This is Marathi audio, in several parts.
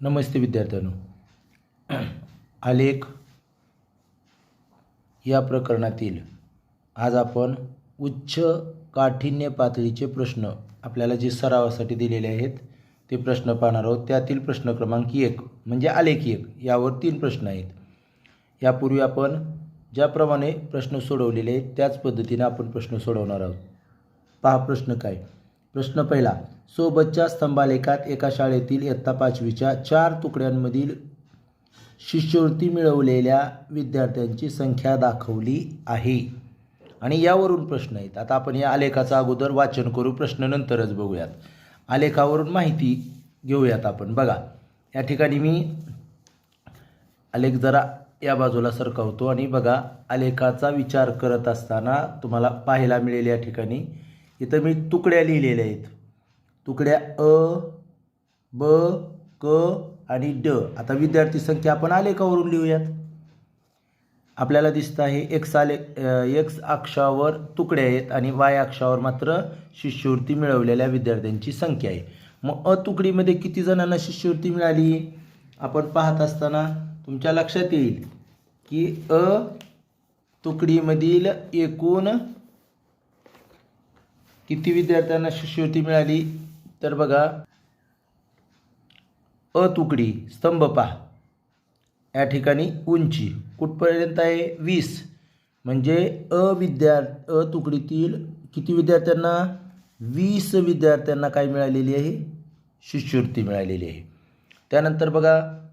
नमस्ते विद्यार्थ्यांनो. आलेख या प्रकरणातील आज आपण उच्च काठिण्य पातळीचे प्रश्न आपल्याला जे सरावासाठी दिलेले आहेत ते प्रश्न पाहणार आहोत. त्यातील प्रश्न क्रमांक एक म्हणजे आलेख एक. यावर तीन प्रश्न आहेत. यापूर्वी आपण ज्याप्रमाणे प्रश्न सोडवलेले आहेत त्याच पद्धतीने आपण प्रश्न सोडवणार आहोत. पहा प्रश्न काय? प्रश्न पहिला सोबतच्या स्तंभालेखात एका शाळेतील इयत्ता पाचवीच्या चार तुकड्यांमधील शिष्यवृत्ती मिळवलेल्या विद्यार्थ्यांची संख्या दाखवली आहे. आणि यावरून प्रश्न आहेत. आता आपण या आलेखाचं अगोदर वाचन करू प्रश्न नंतरच बघूयात. आलेखावरून माहिती घेऊयात आपण. बघा या ठिकाणी मी आलेख जरा या बाजूला सरकवतो आणि बघा आलेखाचा विचार करत असताना तुम्हाला पाहायला मिळेल या ठिकाणी. इथं मी तुकड्या लिहिलेल्या आहेत. तुकड्या अ ब क आणि ड. आता विद्यार्थी संख्या आपण आलेखावरून लिहूयात. आपल्याला दिसतं आहे एक्स आले एक्स अक्षावर तुकड्या आहेत आणि वाय अक्षावर मात्र शिष्यवृत्ती मिळवलेल्या विद्यार्थ्यांची संख्या आहे. मग अ तुकडीमध्ये किती जणांना शिष्यवृत्ती मिळाली? आपण पाहत असताना तुमच्या लक्षात येईल की अ तुकडीमधील एकूण किती विद्यार्थ्यांना शिष्यवृत्ती मिळाली? तर बघा. अ तुकडी स्तंभ पहा. या ठिकाणी उंची. कुठपर्यंत आहे? वीस. म्हणजे अ विद्या अ तुकडीतील किती विद्यार्थ्यांना? वीस विद्यार्थ्यांना काय मिळालेली आहे? शिष्यवृत्ती मिळालेली आहे. त्यानंतर बघा.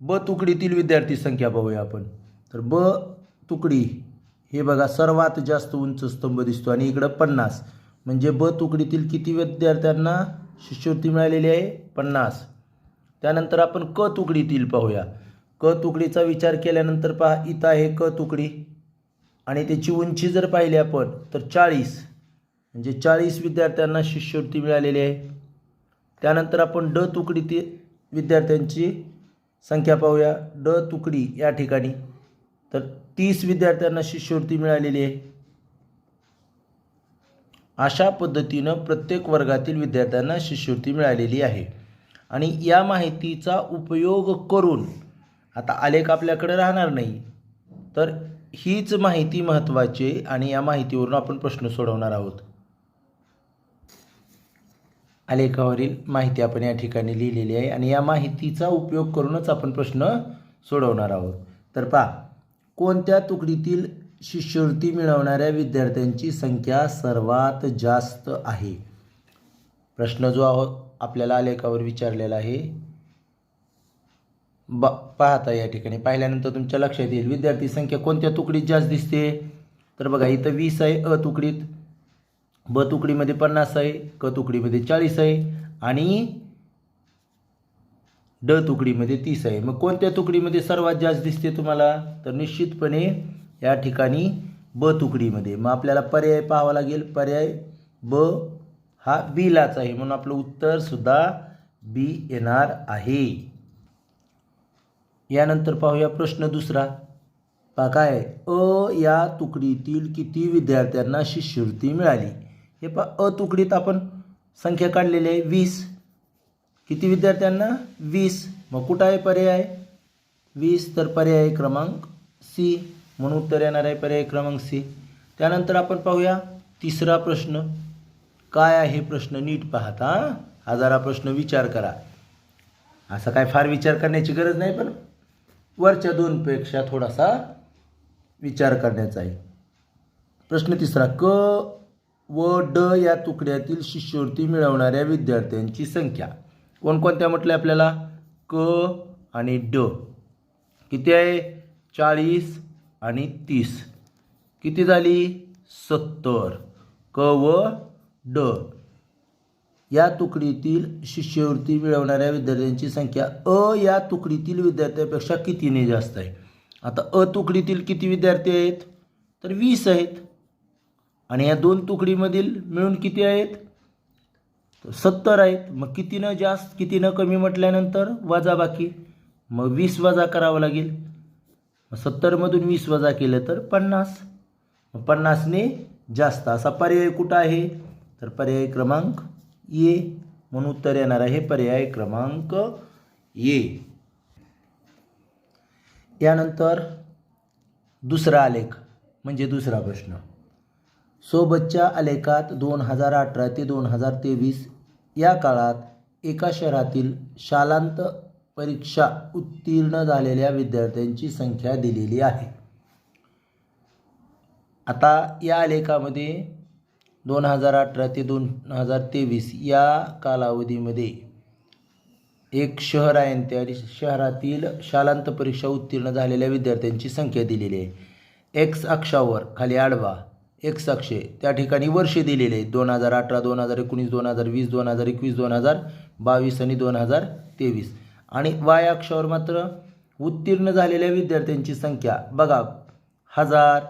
ब तुकडीतील विद्यार्थी संख्या पाहूया आपण. तर ब तुकडी हे बघा सर्वात जास्त उंच स्तंभ दिसतो आणि इकडं पन्नास. म्हणजे ब तुकडीतील किती विद्यार्थ्यांना शिष्यवृत्ती मिळालेली आहे? पन्नास. त्यानंतर आपण क तुकडीतील पाहूया. क तुकडीचा विचार केल्यानंतर पहा इथं आहे क तुकडी. आणि त्याची उंची जर पाहिली आपण तर चाळीस. म्हणजे चाळीस विद्यार्थ्यांना शिष्यवृत्ती मिळालेली आहे. त्यानंतर आपण ड तुकडीतील विद्यार्थ्यांची संख्या पाहूया. ड तुकडी या ठिकाणी. तर तीस विद्यार्थ्यांना शिष्यवृत्ती मिळालेली आहे. अशा पद्धतीनं प्रत्येक वर्गातील विद्यार्थ्यांना शिष्यवृत्ती मिळालेली आहे. आणि या माहितीचा उपयोग करून आता आलेख आपल्याकडे राहणार नाही तर हीच माहिती महत्त्वाची आणि या माहितीवरून आपण प्रश्न सोडवणार आहोत. आलेखावरील माहिती आपण या ठिकाणी लिहिलेली आहे आणि या माहितीचा उपयोग करूनच आपण प्रश्न सोडवणार आहोत. तर पहा कोणत्या तुकडीतील शिष्यवृत्ती मिळवणाऱ्या विद्यार्थ्यांची संख्या सर्वात जास्त आहे. प्रश्न जो आहो आपल्याला आलेखावर विचारलेला आहे ब पाहता या ठिकाणी. पाहिल्यानंतर तुमच्या लक्षात येईल विद्यार्थी संख्या कोणत्या तुकडीत जास्त दिसते? तर बघा इथं वीस आहे अ तुकडीत. ब तुकडीमध्ये पन्नास आहे क तुकडीमध्ये चाळीस आहे आणि ड तुकडीमध्ये तीस आहे. मग कोणत्या तुकडीमध्ये सर्वात जास्त दिसते तुम्हाला? तर निश्चितपणे या ठिकाणी ब तुकडीमध्ये. मग आपल्याला पर्याय पाहावा लागेल. पर्याय ब हा बीलाच आहे. म्हणून आपलं उत्तर सुद्धा बी येणार आहे. यानंतर पाहूया प्रश्न दुसरा. पा काय? अ या तुकडीतील किती विद्यार्थ्यांना शिष्यवृत्ती मिळाली? हे पहा अ तुकडीत आपण संख्या काढलेली आहे. वीस. किती विद्यार्थ्यांना? वीस. मग कुठं आहे पर्याय? वीस तर पर्याय क्रमांक सी. म्हणून उत्तर येणार आहे पर्याय क्रमांक सी. त्यानंतर आपण पाहूया तिसरा प्रश्न. काय आहे प्रश्न नीट पाहता हा? जरा प्रश्न विचार करा. असा काय फार विचार करण्याची गरज नाही पण वरच्या दोनपेक्षा थोडासा विचार करण्याचा आहे. प्रश्न तिसरा क व ड या तुकड्यातील शिष्यवृत्ती मिळवणाऱ्या विद्यार्थ्यांची संख्या. कोणकोणत्या म्हटल्या आपल्याला? क आणि ड. किती आहे? चाळीस आणि तीस. किती झाली? सत्तर. क व ड. या तुकडीतील शिष्यवृत्ती मिळवणाऱ्या विद्यार्थ्यांची संख्या अ या तुकडीतील विद्यार्थ्यापेक्षा कितीने जास्त आहे? आता अ तुकडीतील किती विद्यार्थी आहेत? तर वीस आहेत. आणि या दोन तुकडीमधील मिळून किती आहेत? तर सत्तर आहेत. मग कितीनं जास्त कितीनं कमी म्हटल्यानंतर वजा बाकी? मग वीस वजा करावं लागेल. सत्तरमधून वीस वजा केलं तर पन्नास. पन्नासने जास्त. असा पर्याय कुठं आहे? तर पर्याय क्रमांक ए. म्हणून उत्तर येणार आहे पर्याय क्रमांक ये यानंतर दुसरा आलेख म्हणजे दुसरा प्रश्न. सोबतच्या आलेखात दोन हजार अठरा ते दोन हजार तेवीस या काळात एका शहरातील शालांत परीक्षा उत्तीर्ण झालेल्या विद्यार्थ्यांची संख्या दिलेली आहे. आता या आलेखामध्ये दोन हजार अठरा ते दोन हजार तेवीस या कालावधीमध्ये एक शहर आहे आणि त्या शहरातील शालांत परीक्षा उत्तीर्ण झालेल्या विद्यार्थ्यांची संख्या दिलेली आहे. एक्स अक्षावर खाली आडवा एक्स अक्षे त्या ठिकाणी वर्षे दिलेले आहेत. दोन हजार अठरा दोन हजार एकोणीस दोन हजार वीस दोन हजार एकवीस दोन हजार बावीस आणि दोन हजार तेवीस. आणि वाय अक्षावर मात्र उत्तीर्ण झालेल्या विद्यार्थ्यांची संख्या. बघा हजार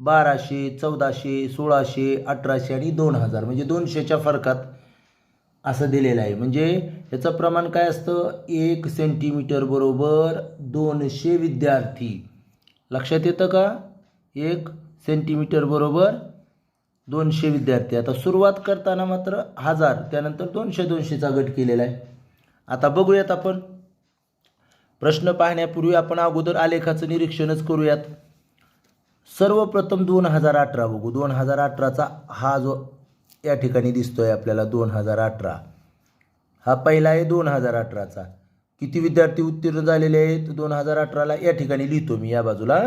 बाराशे चौदाशे सोळाशे अठराशे आणि दोन हजार. म्हणजे दोनशेच्या फरकात असं दिलेलं आहे. म्हणजे याचं प्रमाण काय असतं? एक सेंटीमीटर बरोबर दोनशे विद्यार्थी. लक्षात येतं का? एक सेंटीमीटर बरोबर दोनशे विद्यार्थी. आता सुरुवात करताना मात्र हजार त्यानंतर दोनशे दोनशेचा गट केलेला आहे. आता बघूयात आपण. प्रश्न पाहण्यापूर्वी आपण अगोदर आलेखाचं निरीक्षणच करूयात. सर्वप्रथम दोन हजार अठरा बघू. दोन हजार अठराचा हा जो या ठिकाणी दिसतोय आपल्याला दोन हजार अठरा. हा पहिला आहे दोन हजार अठराचा. किती विद्यार्थी उत्तीर्ण झालेले आहेत? दोन हजार अठराला या ठिकाणी लिहितो मी या बाजूला.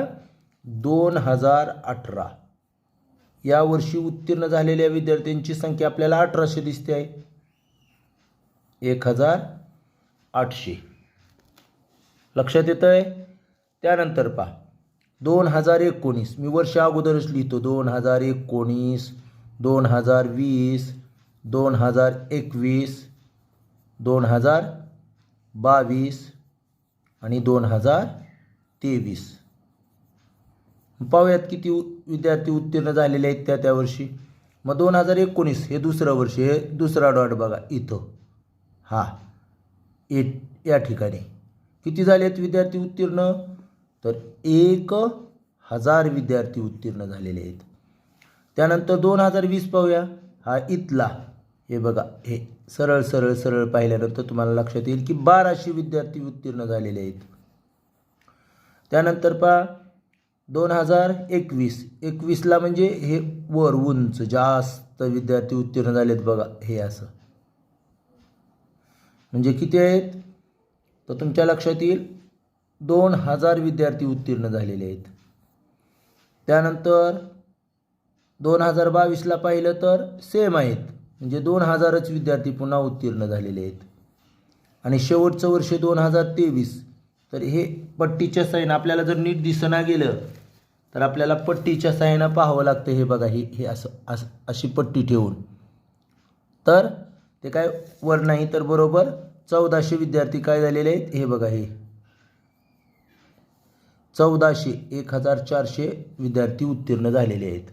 दोन हजार अठरा. यावर्षी उत्तीर्ण झालेल्या विद्यार्थ्यांची संख्या आपल्याला अठराशे दिसते आहे. एक हजार आठशे. लक्षात येतं आहे त्यानंतर पहा. दोन हजार एकोणीस. मी वर्ष अगोदरच लिहितो. दोन हजार एकोणीस दोन हजार वीस दोन हजार एकवीस दोन हजार बावीस आणि दोन हजार तेवीस. पाहूयात किती उ- विद्यार्थी उत्तीर्ण झालेले आहेत त्या त्या वर्षी. मग दोन हजार एकोणीस हे दुसरं वर्ष हे दुसरा डॉट बघा. इथं. हां. ए या ठिकाणी. किती झाले आहेत विद्यार्थी उत्तीर्ण? तर एक हजार विद्यार्थी उत्तीर्ण झालेले आहेत. त्यानंतर दोन हजार वीस पाहूया. हा इथला. हे बघा हे सरळ सरळ सरळ पाहिल्यानंतर तुम्हाला लक्षात येईल की बाराशे विद्यार्थी उत्तीर्ण झालेले आहेत. त्यानंतर पहा दोन हजार एकवीस. एकवीसला म्हणजे हे वर उंच जास्त विद्यार्थी उत्तीर्ण झालेत बघा. हे असं. म्हणजे किती आहेत? तर तुमच्या लक्षात येईल दोन हजार विद्यार्थी उत्तीर्ण झालेले आहेत. त्यानंतर दोन हजार बावीसला पाहिलं तर सेम आहेत. म्हणजे दोन हजारच विद्यार्थी पुन्हा उत्तीर्ण झालेले आहेत. आणि शेवटचं वर्ष दोन हजार तेवीस. तर हे पट्टीच्या साईन आपल्याला जर नीट दिसना गेलं तर आपल्याला पट्टीच्या साईनं पाहावं लागतं हे बघा हे हे असं असं अशी पट्टी ठेवून. तर ते काय वर नाही तर बरोबर चौदाशे विद्यार्थी काय झालेले आहेत? हे बघा हे. चौदाशे एक हजार चारशे विद्यार्थी उत्तीर्ण झालेले आहेत.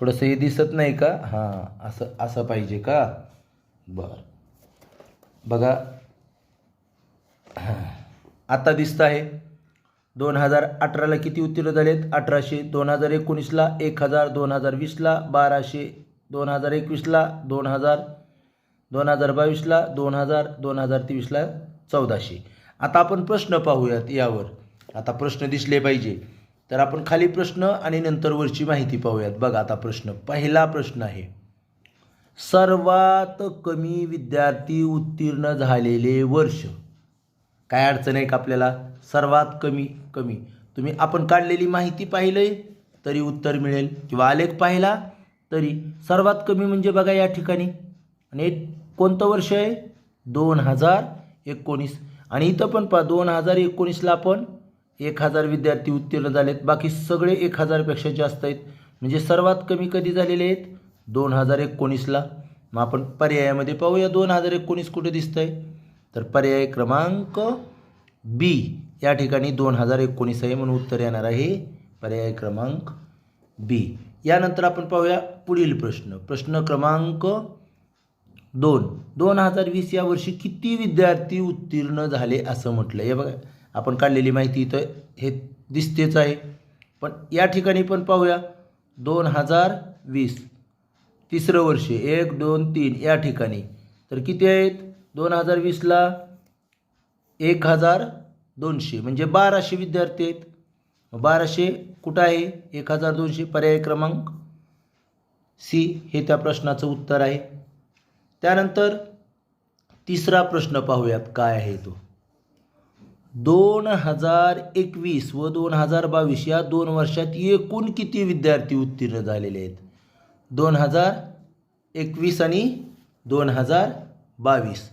थोडंसं हे दिसत नाही का? हां असं असं पाहिजे का? बरं. बघा. हां. आता दिसतं आहे. दोन हजार अठराला किती उत्तीर्ण झालेत? अठराशे दोन हजार एकोणीसला एक हजार दोन हजार वीसला बाराशे दोन हजार एकवीसला दोन हजार दोन हजार बावीसला दोन हजार दोन हजार तेवीसला चौदाशे. आता आपण प्रश्न पाहूयात यावर. आता प्रश्न दिसले पाहिजे. तर आपण खाली प्रश्न आणि नंतर वरची माहिती पाहूयात. बघा आता प्रश्न. पहिला प्रश्न आहे. सर्वात कमी विद्यार्थी उत्तीर्ण झालेले वर्ष. काय अडचण आहे का आपल्याला? सर्वात कमी कमी. तुम्ही आपण काढलेली माहिती पाहिलं तरी उत्तर मिळेल. किंवा आलेख पाहिला तरी सर्वात कमी म्हणजे बघा या ठिकाणी. आणि एक कोणतं वर्ष आहे? दोन हजार एकोणीस. आणि इथं पण पहा दोन हजार एकोणीसला पण एक हजार विद्यार्थी उत्तीर्ण झालेत. बाकी सगळे एक हजारपेक्षा जास्त आहेत. म्हणजे सर्वात कमी कधी झालेले आहेत? दोन हजार एकोणीसला. मग आपण पर्यायामध्ये पाहूया दोन हजार एकोणीस कुठे दिसतं आहे तर पर्याय क्रमांक बी या ठिकाणी दोन हजार एकोणीस आहे म्हणून उत्तर येणार आहे. पर्याय क्रमांक बी. यानंतर आपण पाहूया पुढील प्रश्न. प्रश्न क्रमांक दोन. दोन हजार वीस या वर्षी किती विद्यार्थी उत्तीर्ण झाले असं म्हटलं हे बघा आपण काढलेली माहिती इथं हे दिसतेच आहे. पण या ठिकाणी पण पाहूया. दोन हजार वीस. तिसरं वर्ष एक दोन तीन या ठिकाणी. तर किती आहेत? दोन हजार वीसला एक हजार दोनशे. म्हणजे बाराशे विद्यार्थी आहेत. बाराशे कुठं आहे? एक हजार दोनशे पर्याय क्रमांक सी हे त्या प्रश्नाचं उत्तर आहे. त्यानंतर तिसरा प्रश्न पाहूयात काय आहे तो? दोन हजार एकवीस व दोन हजार बावीस या दोन वर्षात एकूण किती विद्यार्थी उत्तीर्ण झालेले आहेत? दोन हजार एकवीस आणि दोन हजार बावीस.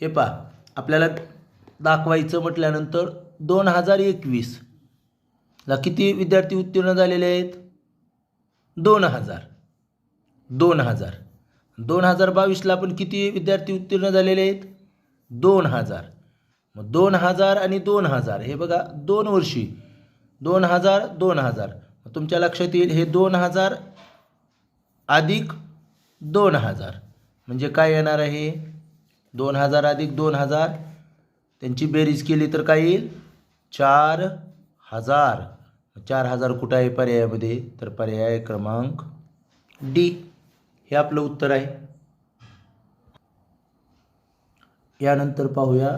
हे पहा आपल्याला दाखवायचं म्हटल्यानंतर दोन हजार एकवीसला किती विद्यार्थी उत्तीर्ण झालेले आहेत? दोन हजार. दोन हजार. दोन हजार बावीसला पण किती विद्यार्थी उत्तीर्ण झालेले आहेत? दोन हजार. मग दोन हजार आणि दोन हजार हे बघा दोन वर्षी. दोन हजार दोन हजार. मग तुमच्या लक्षात येईल हे दोन हजार अधिक दोन हजार. म्हणजे काय येणार आहे? दोन हजार अधिक दोन हजार. त्यांची बेरीज केली तर काय येईल? चार हजार. चार हजार कुठं आहे पर्यायामध्ये? तर पर्याय क्रमांक डी. हे आपलं उत्तर आहे. यानंतर पाहूया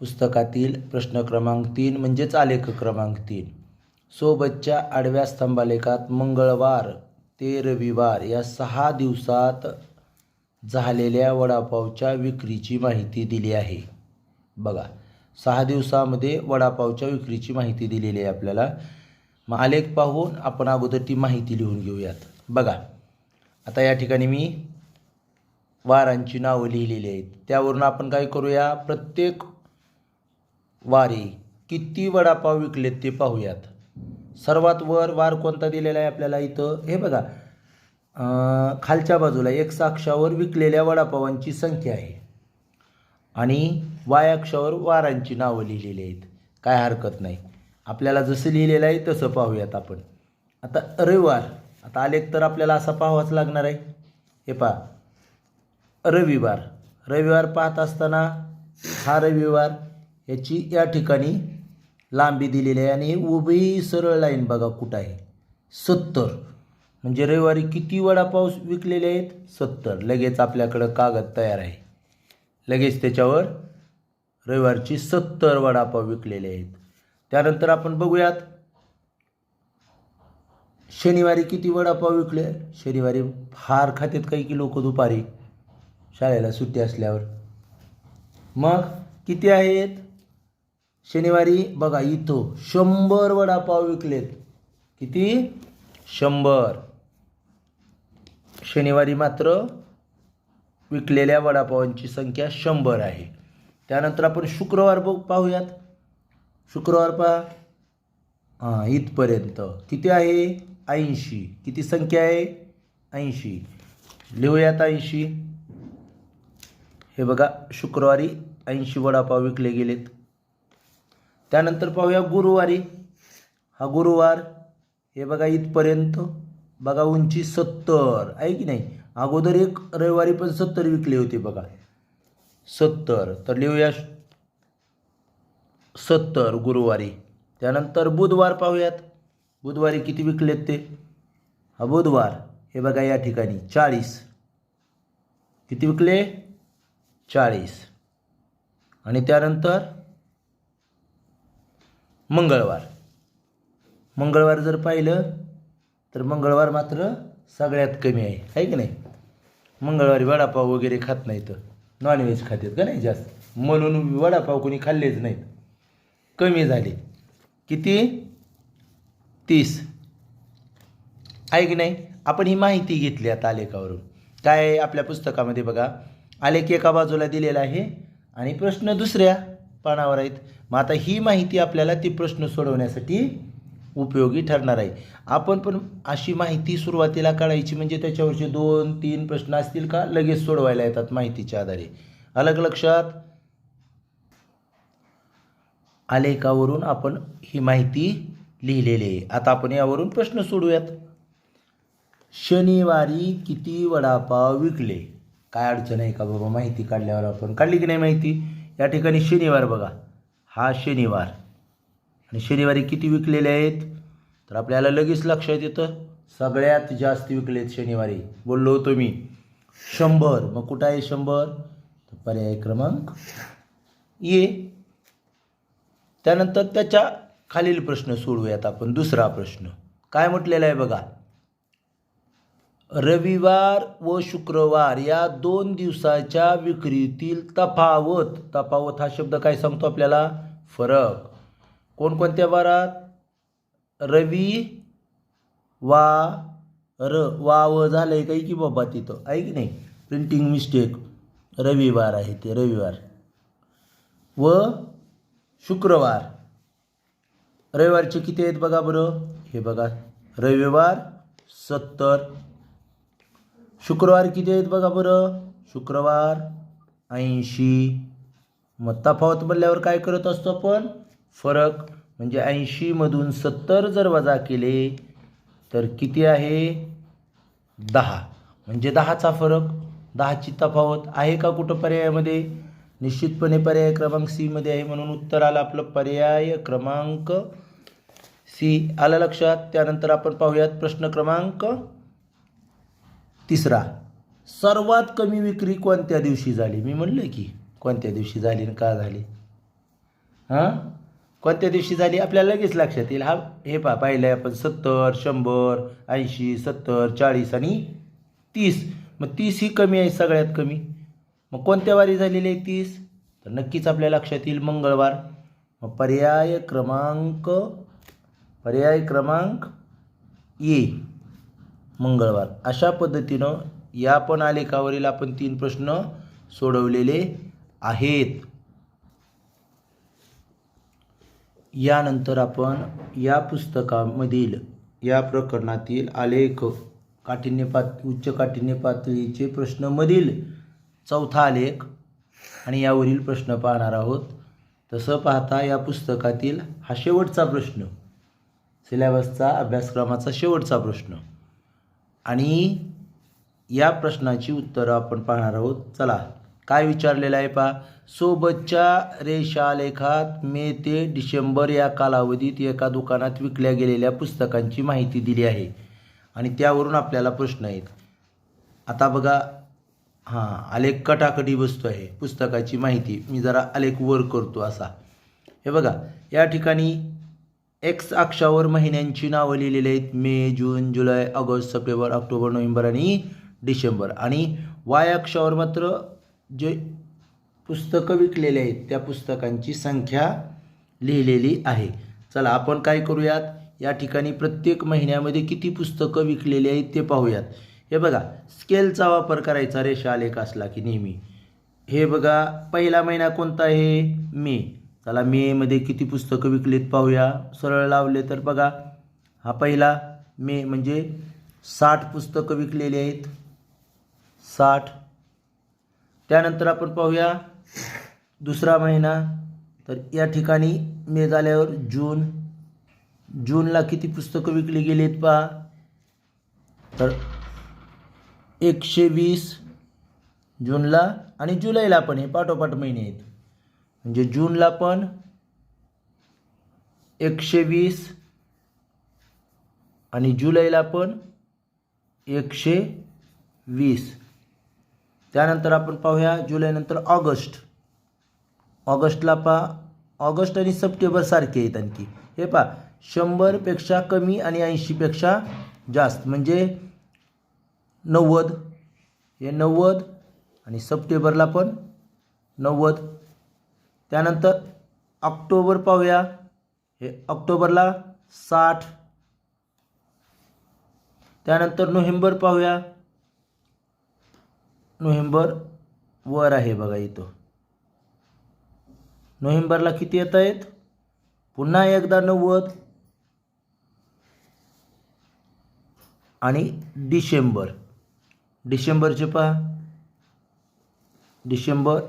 पुस्तकातील प्रश्न क्रमांक तीन म्हणजेच आलेख क्रमांक तीन. सोबतच्या आडव्या स्तंभालेखात मंगळवार ते रविवार या सहा दिवसात झालेल्या वडापावच्या विक्रीची माहिती दिली आहे. बघा सहा दिवसामध्ये वडापावच्या विक्रीची माहिती दिलेली आहे आपल्याला. मग आलेख पाहून आपण अगोदर ती माहिती लिहून घेऊयात. बघा आता या ठिकाणी मी वारांची नावं लिहिलेली आहेत. त्यावरून आपण काय करूया? प्रत्येक वारी किती वडापाव विकलेत ते पाहूयात. सर्वात वर वार कोणता दिलेला आहे आपल्याला इथं? हे बघा. खालच्या बाजूला एक अक्षावर विकलेल्या वडापावांची संख्या आहे. आणि वाय अक्षावर वारांची नावं लिहिलेली आहेत. काय हरकत नाही. आपल्याला जसं लिहिलेलं आहे तसं पाहूयात आपण. आता रविवार. आता आलेख तर आपल्याला असा पाहावाच लागणार आहे. हे पहा. रविवार. रविवार पाहत असताना हा रविवार याची या ठिकाणी लांबी दिलेली आहे आणि उभी सरळ लाईन बघा कुठं आहे. सत्तर. म्हणजे रविवारी किती वडापाव विकलेले आहेत? सत्तर. लगेच आपल्याकडं कागद तयार आहे. लगेच त्याच्यावर रविवारची सत्तर वडापाव विकलेले आहेत. त्यानंतर आपण बघूयात शनिवारी किती वडापाव विकले? शनिवारी फार खात्यात काही की लोक दुपारी. शाळेला सुट्टी असल्यावर. मग किती आहेत? शनिवारी बघा इथं शंभर वडापाव विकलेत. किती? शंभर. शनिवारी मात्र विकलेल्या वडापावांची संख्या शंभर आहे. त्यानंतर आपण शुक्रवार बघ पाहूयात. शुक्रवार पहा. हां इथपर्यंत. किती आहे? ऐंशी. किती संख्या आहे? ऐंशी. लिहूयात ऐंशी. हे बघा शुक्रवारी ऐंशी वडापाव विकले गेलेत. त्यानंतर पाहूया गुरुवारी. हा गुरुवार हे बघा इथपर्यंत. बघा उंची सत्तर. आहे की नाही? अगोदर एक रविवारी पण सत्तर विकले होते बघा. सत्तर. तर लिहूया सत्तर गुरुवारी. त्यानंतर बुधवार पाहूयात. बुधवारी किती विकलेत ते? हा बुधवार. हे बघा या ठिकाणी. चाळीस. किती विकले? चाळीस. आणि त्यानंतर मंगळवार. मंगळवार जर पाहिलं तर मंगळवार मात्र सगळ्यात कमी आहे. आहे की नाही? मंगळवारी वडापाव वगैरे खात नाहीत. नॉनव्हेज खातात का नाही जास्त? म्हणून वडापाव कोणी खाल्लेच नाहीत. कमी झाले. किती? तीस. आहे की नाही? आपण ही माहिती घेतली आता आलेखावरून. काय आपल्या पुस्तकामध्ये बघा? आलेख एका बाजूला दिलेला आहे आणि प्रश्न दुसऱ्या पानावर आहेत. मग आता ही माहिती आपल्याला ती प्रश्न सोडवण्यासाठी उपयोगी ठरणार आहे. आपण पण अशी माहिती सुरुवातीला काढायची म्हणजे त्याच्यावरचे दोन तीन प्रश्न असतील का लगेच सोडवायला येतात माहितीच्या आधारे. अलग लक्षात. आलेखावरून आपण ही माहिती लिहिलेले आहे. आता आपण यावरून प्रश्न सोडूयात. शनिवारी किती वडापाव विकले? काय अडचण आहे का बाबा? माहिती काढल्यावर आपण काढली की नाही माहिती? या ठिकाणी शनिवार बघा. हा शनिवार. आणि शनिवारी किती विकलेले आहेत? तर आपल्याला लगेच लक्षात येतं. सगळ्यात जास्त विकलेत शनिवारी. बोललो होतो मी. शंभर. मग कुठं आहे शंभर? तर पर्याय क्रमांक ये त्यानंतर त्याच्या खालील प्रश्न सोडूयात आपण. दुसरा प्रश्न. काय म्हटलेला आहे बघा? रविवार व शुक्रवार या दोन दिवसाच्या विक्रीतील तफावत. तफावत हा शब्द काय सांगतो आपल्याला? फरक. कोणकोणत्या वारात? रवी वा र. वा व झालं आहे काही की बाबा तिथं? आहे की नाही? प्रिंटिंग मिस्टेक रविवार आहे ते रविवार. व शुक्रवार. रविवारचे किती आहेत बघा बरं? हे बघा रविवार सत्तर. शुक्रवार किती आहेत बघा बरं? शुक्रवार ऐंशी. मग तफावत म्हणल्यावर काय करत असतो आपण? फरक म्हणजे ऐंशीमधून सत्तर जर वजा केले तर किती आहे? दहा. म्हणजे दहाचा फरक दहाची तफावत आहे का कुठं पर्यायामध्ये? निश्चितपणे पर्याय क्रमांक सीमध्ये आहे म्हणून उत्तर आलं आपलं पर्याय क्रमांक सी आलं लक्षात. त्यानंतर आपण पाहूयात प्रश्न क्रमांक तिसरा. सर्वात कमी विक्री कोणत्या दिवशी झाली? मी म्हणलं की कोणत्या दिवशी झाली आणि का झाली? हां? कोणत्या दिवशी झाली? आपल्याला लगेच लक्षात येईल. हा हे पा पाहिलं आहे आपण सत्तर शंभर ऐंशी सत्तर चाळीस आणि तीस. मग तीस ही कमी आहे सगळ्यात कमी. मग कोणत्या वारी झालेली आहे तीस? तर नक्कीच आपल्या लक्षात येईल मंगळवार. मग पर्याय क्रमांक पर्याय क्रमांक ए मंगळवार. अशा पद्धतीनं या पण आलेखावरील आपण तीन प्रश्न सोडवलेले आहेत. यानंतर आपण या पुस्तकामधील या प्रकरणातील आलेख काठिण्य पात उच्च काठिण्य पातळीचे प्रश्नमधील चौथा आलेख आणि यावरील प्रश्न पाहणार आहोत. तसं पाहता या पुस्तकातील हा शेवटचा प्रश्न. सिलेबसचा अभ्यासक्रमाचा शेवटचा प्रश्न. आणि या प्रश्नाची उत्तरं आपण पाहणार आहोत. चला काय विचारलेलं आहे पा सोबतच्या रेषालेखात मे ते डिसेंबर या कालावधीत एका दुकानात विकल्या गेलेल्या पुस्तकांची माहिती दिली आहे. आणि त्यावरून आपल्याला प्रश्न आहेत. आता बघा हां आलेख कटाकटी बसतो आहे. पुस्तकाची माहिती. मी जरा आलेख वर करतो असा. हे बघा या ठिकाणी एक्स अक्षावर महिन्यांची नावं लिहिलेली आहेत. मे जून जुलै ऑगस्ट सप्टेंबर ऑक्टोबर नोव्हेंबर आणि डिसेंबर. आणि वाय अक्षावर मात्र जे पुस्तकं विकलेले आहेत त्या पुस्तकांची संख्या लिहिलेली आहे. चला आपण काय करूयात? या ठिकाणी प्रत्येक महिन्यामध्ये किती पुस्तकं विकलेली आहेत ते पाहूयात. हे बघा स्केलचा वापर करायचा रेषा आलेख असला की नेहमी. हे बघा पहिला महिना कोणता आहे? मे. चला मेमध्ये किती पुस्तकं विकलीत पाहूया. सरळ लावले तर बघा. हा पहिला मे म्हणजे साठ पुस्तकं विकलेली आहेत. साठ. त्यानंतर आपण पाहूया दुसरा महिना. तर या ठिकाणी मे झाल्यावर जून. जूनला किती पुस्तकं विकली गेलीत पहा. तर एकशे वीस. जूनला आणि जुलैला पण हे पाठोपाठ महिने आहेत. म्हणजे जूनला पण एकशे वीस आणि जुलैला पण एकशे वीस त्यानंतर आपण पाहूया जुलैनंतर ऑगस्ट. ऑगस्टला पा ऑगस्ट आणि सप्टेंबर सारखे आहेत आणखी. हे पा शंभरपेक्षा कमी आणि ऐंशीपेक्षा जास्त. म्हणजे नव्वद. हे नव्वद आणि सप्टेंबरला पण नव्वद. त्यानंतर ऑक्टोबर पाहूया. हे ऑक्टोबरला साठ. त्यानंतर नोव्हेंबर पाहूया. नोव्हेंबर वर आहे बघा इथं. नोव्हेंबरला किती येत आहेत? पुन्हा एकदा नव्वद. आणि डिसेंबर. डिसेंबरचे पहा. डिसेंबर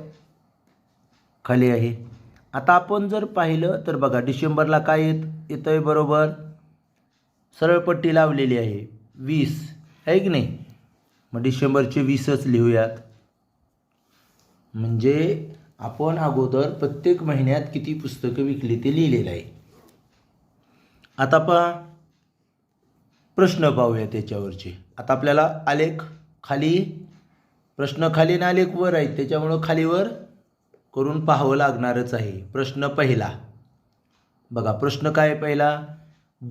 खाली आहे. आता आपण जर पाहिलं तर बघा डिसेंबरला काय येत येतं आहे बरोबर सरळपट्टी लावलेली आहे. वीस. आहे की नाही? मग डिसेंबरचे वीसच लिहूयात. म्हणजे आपण अगोदर प्रत्येक महिन्यात किती पुस्तकं विकली ते लिहिलेलं आहे. आता पहा. प्रश्न पाहूया त्याच्यावरचे. आता आपल्याला आलेख खाली प्रश्न खाली ना आलेख वर आहेत. त्याच्यामुळं खालीवर करून पाहावं लागणारच आहे. प्रश्न पहिला. बघा प्रश्न काय आहे पहिला?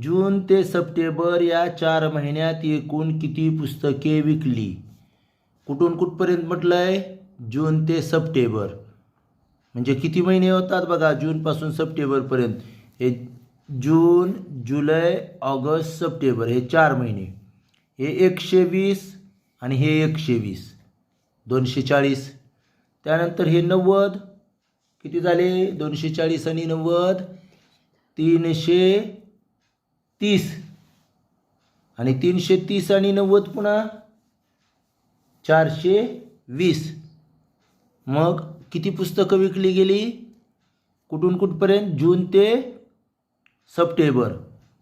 जून ते सप्टेंबर या चार महिन्यात एकूण किती पुस्तके विकली? कुठून कुठपर्यंत म्हटलं आहे जून ते सप्टेंबर. म्हणजे किती महिने होतात बघा जूनपासून सप्टेंबरपर्यंत हे जून जुलै ऑगस्ट सप्टेंबर हे चार महिने. हे एकशे वीस आणि हे एकशे वीस. दोनशे चाळीस. त्यानंतर हे नव्वद किती झाले? दोनशे चाळीस आणि नव्वद. तीनशे तीस. आणि तीनशे तीस आणि नव्वद पुन्हा? चारशे वीस. मग किती पुस्तकं विकली गेली? कुठून कुठपर्यंत? जून ते सप्टेंबर.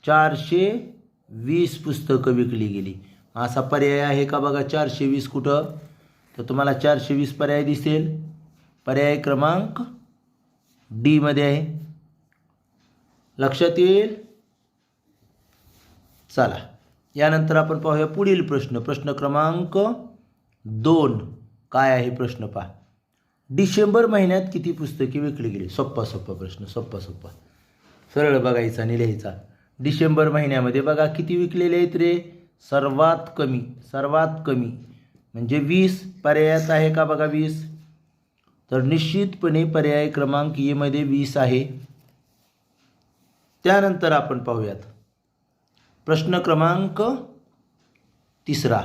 चारशे वीस पुस्तकं विकली गेली. असा पर्याय आहे का बघा? चारशे वीस कुठं? तर तुम्हाला चारशे वीस पर्याय दिसेल. पर्याय क्रमांक डीमध्ये आहे. लक्षात येईल? चला. यानंतर आपण पाहूया पुढील प्रश्न. प्रश्न क्रमांक दोन. काय आहे प्रश्न पहा. डिसेंबर महिन्यात किती पुस्तके विकली गेली? सोप्पा सोप्पा प्रश्न सोप्पा सोप्पा. सरळ बघायचा आणि लिहायचा. डिसेंबर महिन्यामध्ये बघा किती विकलेले आहेत रे? सर्वात कमी सर्वात कमी. म्हणजे वीस पर्यायात आहे का बघा वीस? तर निश्चितपणे पर्याय क्रमांक e मध्ये वीस आहे. त्यानंतर आपण पाहूयात. प्रश्न क्रमांक तिसरा.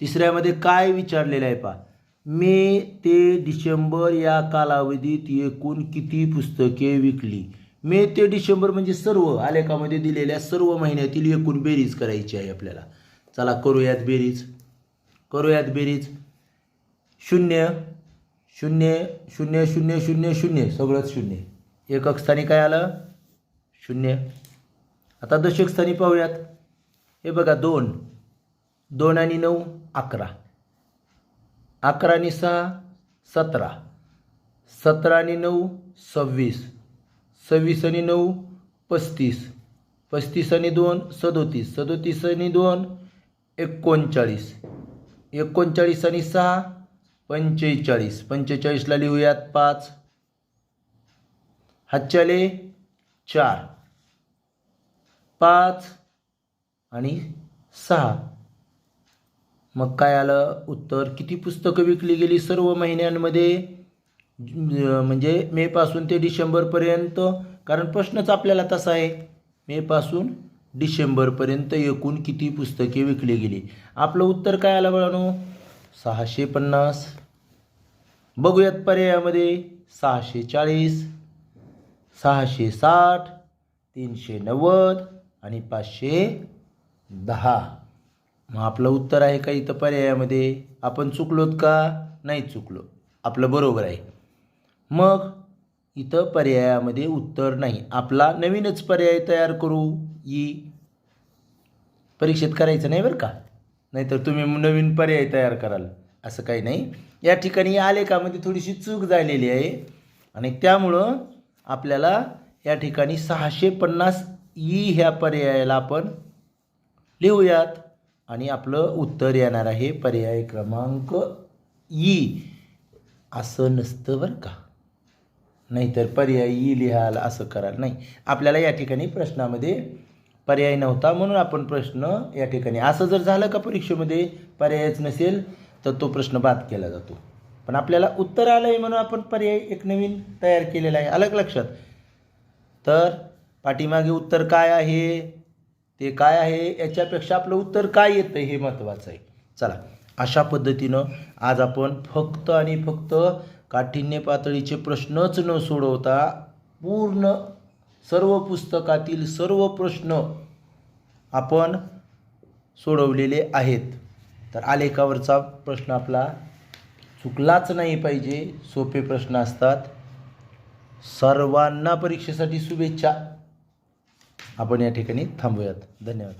तिसऱ्यामध्ये काय विचारलेलं आहे पा मे ते डिसेंबर या कालावधीत एकूण किती पुस्तके विकली? मे ते डिसेंबर म्हणजे सर्व आलेखामध्ये दिलेल्या सर्व महिन्यातील एकूण बेरीज करायची आहे आपल्याला. चला करूयात बेरीज. करूयात बेरीज. शून्य. शून्य शून्य शून्य शून्य शून्य सगळंच शून्य. एकक स्थानी काय आलं? शून्य. आता दशक स्थानी पाहूयात. हे बघा दोन. दोन आणि नऊ अकरा. अकरा आणि सहा सतरा. सतरा आणि नऊ सव्वीस. सव्वीस आणि नऊ पस्तीस. पस्तीस आणि दोन सदोतीस. सदोतीस आणि दोन एकोणचाळीस. एकोणचाळीस आणि सहा पंचेचाळीस. पंचेचाळीसला लिहूयात पाच. हातच्याले चार. पाच आणि सहा. मग काय आलं? उत्तर. किती पुस्तकं विकली गेली सर्व महिन्यांमध्ये? म्हणजे मेपासून ते डिसेंबरपर्यंत कारण प्रश्नच आपल्याला तसा आहे. मेपासून डिसेंबरपर्यंत एकूण किती पुस्तके विकली गेली? आपलं उत्तर काय आलं बळानो? सहाशे पन्नास. बघूयात पर्यायामध्ये सहाशे चाळीस सहाशे साठ तीनशे नव्वद आणि पाचशे दहा. मग आपलं उत्तर आहे का इथं पर्यायामध्ये? आपण चुकलोत का? नाही चुकलो. आपलं बरोबर आहे. मग इथं पर्यायामध्ये उत्तर नाही. आपला नवीनच पर्याय तयार करू ई. परीक्षेत करायचं नाही बरं का? नाहीतर तुम्ही नवीन पर्याय तयार कराल. असं काही नाही. या ठिकाणी आलेखामध्ये थोडीशी चूक झालेली आहे आणि त्यामुळं आपल्याला या ठिकाणी सहाशे पन्नास ई ह्या पर्यायाला आपण लिहूयात आणि आपलं उत्तर येणार आहे पर्याय क्रमांक ई. असं नसतं बरं का? नाहीतर पर्याय ई लिहाल असं कराल नाही. आपल्याला या ठिकाणी प्रश्नामध्ये पर्याय नव्हता म्हणून आपण प्रश्न या ठिकाणी. असं जर झालं का परीक्षेमध्ये? पर्यायच नसेल. तर तो प्रश्न बाद केला जातो. पण आपल्याला उत्तर आलं आहे म्हणून आपण पर्याय एक नवीन तयार केलेला आहे. अलग लक्षात. तर पाठीमागे उत्तर काय आहे? ते काय आहे? याच्यापेक्षा आपलं उत्तर काय येतं हे महत्त्वाचं आहे. चला अशा पद्धतीनं आज आपण फक्त आणि फक्त काठिण्य पातळीचे प्रश्नच न सोडवता पूर्ण सर्व पुस्तकातील सर्व प्रश्न आपण सोडवलेले आहेत. तर आलेखावरचा प्रश्न आपला चुकलाच नाही पाहिजे सोपे प्रश्न असतात. सर्वांना परीक्षेसाठी शुभेच्छा. आपण या ठिकाणी थांबूयात. धन्यवाद.